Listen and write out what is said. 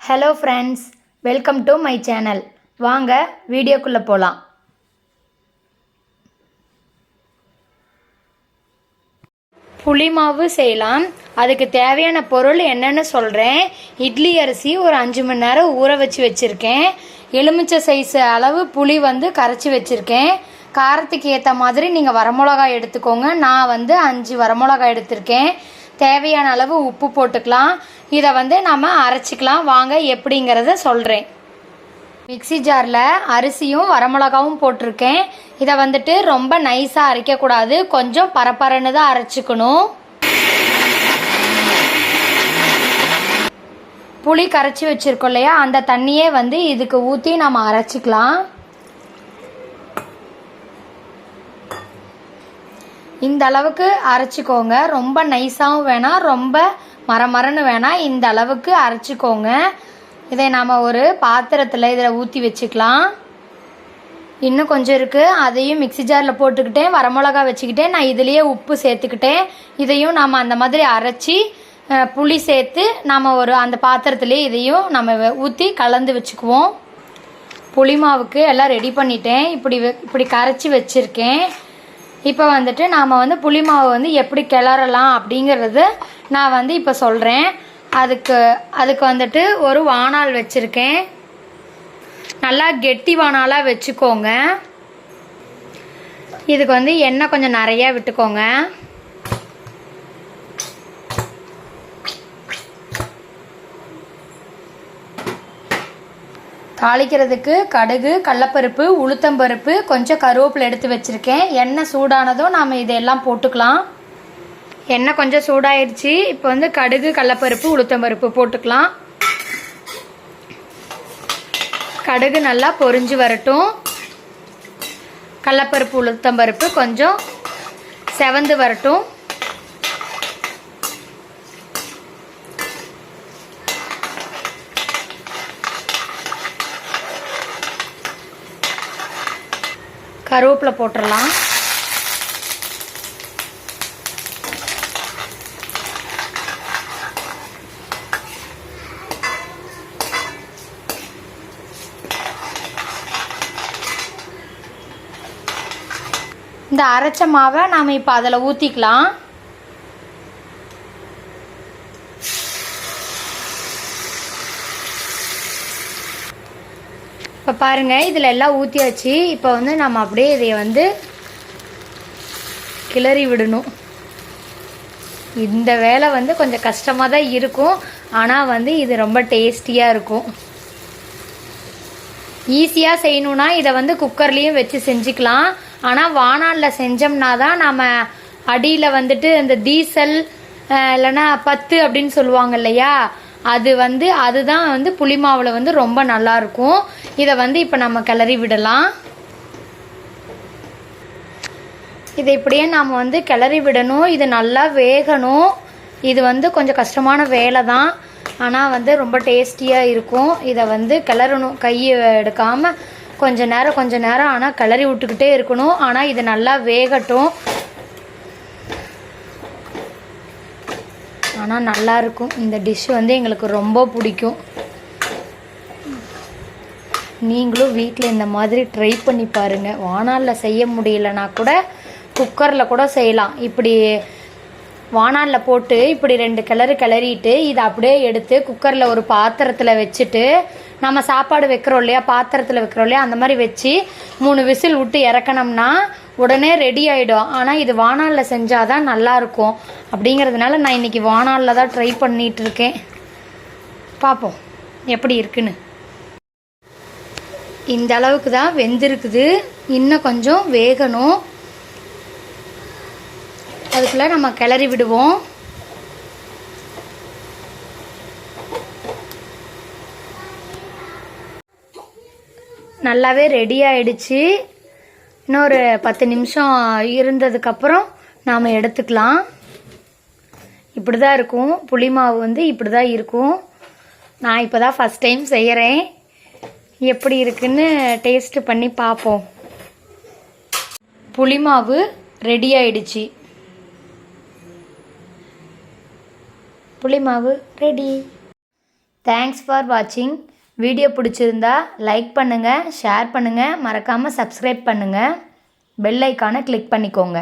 Hello friends welcome to my channel வாங்க வீடியோக்குள்ளே போகலாம் புளி மாவு செய்யலாம். அதுக்கு தேவையான பொருள் என்னென்னு சொல்கிறேன் இட்லி அரிசி ஒரு அஞ்சு மணி நேரம் ஊற வச்சு வச்சுருக்கேன். எலுமிச்சை சைஸ் அளவு புளி வந்து கரைச்சி வச்சுருக்கேன். காரத்துக்கு ஏற்ற மாதிரி நீங்கள் வரமிளகாய் எடுத்துக்கோங்க. நான் வந்து அஞ்சு வரமிளகாய் எடுத்திருக்கேன். தேவையான அளவு உப்பு போட்டுக்கலாம். இதை வந்து நம்ம அரைச்சிக்கலாம். வாங்க எப்படிங்கிறத சொல்கிறேன் மிக்ஸி ஜாரில் அரிசியும் வரமிளகாவும் போட்டிருக்கேன். இதை வந்துட்டு ரொம்ப நைஸாக அரைக்கக்கூடாது. கொஞ்சம் பரபரன்னு தான் அரைச்சிக்கணும். புளி கரைச்சி வச்சுருக்கோம் இல்லையா? அந்த தண்ணியே வந்து இதுக்கு ஊற்றி நம்ம அரைச்சிக்கலாம். இந்த அளவுக்கு அரைச்சிக்கோங்க. ரொம்ப நைஸாகவும் வேணாம் ரொம்ப மரமரன்னு வேணாம். இந்த அளவுக்கு அரைச்சிக்கோங்க. இதை நாம் ஒரு பாத்திரத்தில் இதில் ஊற்றி வச்சுக்கலாம். இன்னும் கொஞ்சம் இருக்குது அதையும் மிக்ஸி ஜாரில் போட்டுக்கிட்டேன். வரமிளகா வச்சுக்கிட்டேன். நான் இதுலேயே உப்பு சேர்த்துக்கிட்டேன். இதையும் நாம் அந்த மாதிரி அரைச்சி புளி சேர்த்து நாம் ஒரு அந்த பாத்திரத்துலேயே இதையும் நம்ம ஊற்றி கலந்து வச்சுக்குவோம். புளிமாவுக்கு எல்லாம் ரெடி பண்ணிட்டேன். இப்படி இப்படி கரைச்சி வச்சுருக்கேன். இப்போ வந்துட்டு நாம் வந்து புளி மாவு வந்து எப்படி கிளறலாம் அப்படிங்கிறது நான் வந்து இப்போ சொல்கிறேன் அதுக்கு அதுக்கு வந்துட்டு ஒரு வானால் வச்சுருக்கேன். நல்லா கெட்டி வானாலாக வச்சுக்கோங்க. இதுக்கு வந்து எண்ணெய் கொஞ்சம் நிறையா விட்டுக்கோங்க. தாளிக்கிறதுக்கு கடுகு கடலப்பருப்பு உளுத்தம்பருப்பு கொஞ்சம் கருவேப்பிலை எடுத்து வச்சுருக்கேன். எண்ணெய் சூடானதும் நாம் இதெல்லாம் போட்டுக்கலாம். எண்ணெய் கொஞ்சம் சூடாயிடுச்சு இப்போ வந்து கடுகு கடலப்பருப்பு உளுத்தம்பருப்பு போட்டுக்கலாம். கடுகு நல்லா பொறிஞ்சு வரட்டும். கடலப்பருப்பு உளுத்தம்பருப்பு கொஞ்சம் செவந்து வரட்டும். கருவேப்பிலை போட்டுடலாம் இந்த அரைச்ச மாவை நாம் இப்போ அதில் ஊற்றிக்கலாம் இப்போ பாருங்கள் இதில் எல்லாம் ஊற்றியாச்சு இப்போ வந்து நம்ம அப்படியே இதை வந்து கிளறி விடணும். இந்த வேலை வந்து கொஞ்சம் கஷ்டமாக தான் இருக்கும். ஆனால் வந்து இது ரொம்ப டேஸ்டியாக இருக்கும். ஈஸியாக செய்யணுன்னா இதை வந்து குக்கர்லேயும் வச்சு செஞ்சுக்கலாம். ஆனால் வானாலில் செஞ்சோம்னா தான் நம்ம அடியில் வந்துட்டு அந்த டீசல் இல்லைன்னா பத்து அப்படின்னு சொல்லுவாங்க இல்லையா? அது வந்து அதுதான் வந்து புளி மாவில் வந்து ரொம்ப நல்லாயிருக்கும் இதை வந்து இப்போ நம்ம கிளறி விடலாம். இதை இப்படியே நாம் வந்து கிளறி விடணும். இது நல்லா வேகணும். இது வந்து கொஞ்சம் கஷ்டமான வேலை தான். ஆனால் வந்து ரொம்ப டேஸ்டியாக இருக்கும். இதை வந்து கிளறணும். கையை எடுக்காமல் கொஞ்சம் நேரம் கொஞ்ச நேரம் ஆனால் கிளறி விட்டுக்கிட்டே இருக்கணும். ஆனால் இது நல்லா வேகட்டும். ஆனால் நல்லா இருக்கும் இந்த டிஷ் வந்து எங்களுக்கு ரொம்ப பிடிக்கும். நீங்களும் வீட்டில் இந்த மாதிரி ட்ரை பண்ணி பாருங்கள் வானாலில் செய்ய முடியலனா கூட குக்கரில் கூட செய்யலாம். இப்படி வானாலில் போட்டு இப்படி ரெண்டு கிளறு கிளறிட்டு இதை அப்படியே எடுத்து குக்கரில் ஒரு பாத்திரத்தில் வச்சுட்டு நம்ம சாப்பாடு வைக்கிறோம் இல்லையா? பாத்திரத்தில் வைக்கிறோம் இல்லையா? அந்த மாதிரி வச்சு மூணு விசில் விட்டு இறக்கணும்னா உடனே ரெடி ஆகிடும் ஆனால் இது வானாலில் செஞ்சால் தான் நல்லாயிருக்கும் அப்படிங்கிறதுனால நான் இன்றைக்கி வானாலில் தான் ட்ரை பண்ணிகிட்டு இருக்கேன் பார்ப்போம் எப்படி இருக்குன்னு. இந்த அளவுக்கு தான் வெந்திருக்குது. இன்னும் கொஞ்சம் வேகணும். அதுக்குள்ளே நம்ம கிளறி விடுவோம். நல்லாவே ரெடி ஆயிடுச்சு. இன்னொரு பத்து நிமிஷம் இருந்ததுக்கப்புறம் நாம் எடுத்துக்கலாம். இப்படி தான் இருக்கும். புளி மாவு வந்து இப்படி தான் இருக்கும். நான் இப்போ தான் ஃபஸ்ட் டைம் செய்கிறேன் எப்படி இருக்குன்னு டேஸ்ட்டு பண்ணி பார்ப்போம். புளி மாவு ரெடி ஆயிடுச்சு. புளி மாவு ரெடி தேங்க்ஸ் ஃபார் வாட்சிங் வீடியோ பிடிச்சிருந்தா லைக் பண்ணுங்கள் ஷேர் பண்ணுங்கள் மறக்காமல் சப்ஸ்கிரைப் பண்ணுங்கள் பெல் ஐக்கானை கிளிக் பண்ணிக்கோங்க.